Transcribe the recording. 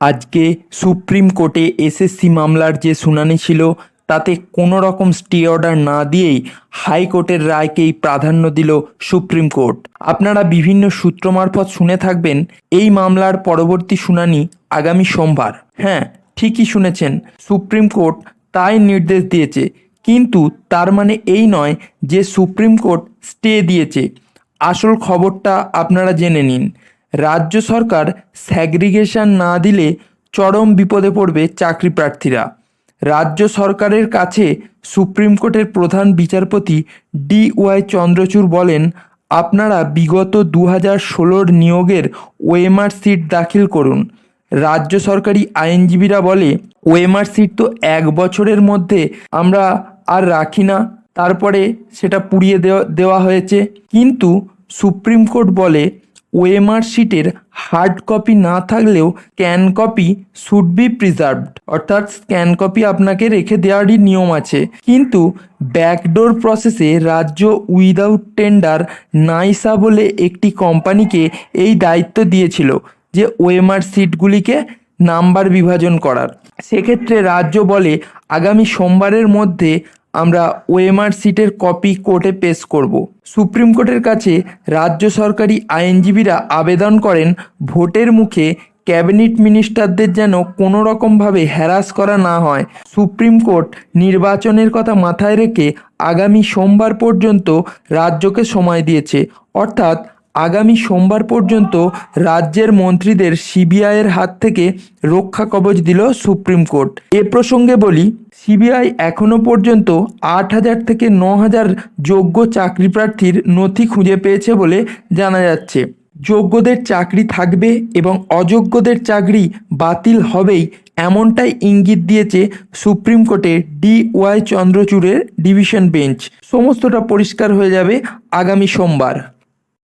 আজকে সুপ্রিম কোর্টে এসএসসি মামলার যে শুনানি ছিল, তাতে কোনো রকম স্টে অর্ডার না দিয়েই হাইকোর্টের রায়কেই প্রাধান্য দিল সুপ্রিম কোর্ট। আপনারা বিভিন্ন সূত্র মারফত শুনে থাকবেন এই মামলার পরবর্তী শুনানি আগামী সোমবার। হ্যাঁ ঠিকই শুনেছেন, সুপ্রিম কোর্ট তাই নির্দেশ দিয়েছে, কিন্তু তার মানে এই নয় যে সুপ্রিম কোর্ট স্টে দিয়েছে। আসল খবরটা আপনারা জেনে নিন। রাজ্য সরকার স্যাগ্রিগেশন না দিলে চরম বিপদে পড়বে চাকরি প্রার্থীরা। রাজ্য সরকারের কাছে সুপ্রিম কোর্টের প্রধান বিচারপতি ডি ওয়াই চন্দ্রচূড় বলেন, আপনারা বিগত দু হাজার ষোলোর নিয়োগের ওএমআর সিট দাখিল করুন। রাজ্য সরকারি আইনজীবীরা বলে, ওএমআর সিট তো এক বছরের মধ্যে আমরা আর রাখি না। তারপরে সেটা পুড়িয়ে দেওয়া দেওয়া হয়েছে। কিন্তু সুপ্রিম কোর্ট বলে ওএমআর শিটের হার্ড কপি না থাকলেও scan copy should be preserved. অর্থাৎ স্ক্যান কপি আপনাকে রেখে দেওয়ারই নিয়ম আছে। কিন্তু ব্যাকডোর প্রসেসে রাজ্য উইদাউট টেন্ডার নাইসা বলে একটি কোম্পানিকে এই দায়িত্ব দিয়েছিল যে ওএমআর সিটগুলিকে নাম্বার বিভাজন করার। সেক্ষেত্রে রাজ্য বলে আগামী সোমবারের মধ্যে আমরা ওএমআর সিটের কপি কোর্টে পেশ করব। সুপ্রিম কোর্টের কাছে রাজ্য সরকারি আইনজীবীরা আবেদন করেন, ভোটের মুখে ক্যাবিনেট মিনিস্টারদের যেন কোনো রকমভাবে হ্যারাস করা না হয়। সুপ্রিম কোর্ট নির্বাচনের কথা মাথায় রেখে আগামী সোমবার পর্যন্ত রাজ্যকে সময় দিয়েছে। অর্থাৎ আগামী সোমবার পর্যন্ত রাজ্যের মন্ত্রীদের সিবিআইয়ের হাত থেকে রক্ষা কবচ দিল সুপ্রিম কোর্ট। এ প্রসঙ্গে বলি, সিবিআই এখনও পর্যন্ত আট হাজার থেকে ন হাজার যোগ্য চাকরি প্রার্থীর নথি খুঁজে পেয়েছে বলে জানা যাচ্ছে। যোগ্যদের চাকরি থাকবে এবং অযোগ্যদের চাকরি বাতিল হবেই এমনটাই ইঙ্গিত দিয়েছে সুপ্রিম কোর্টে ডি ওয়াই চন্দ্রচূড়ের ডিভিশন বেঞ্চ। সমস্তটা পরিষ্কার হয়ে যাবে আগামী সোমবার।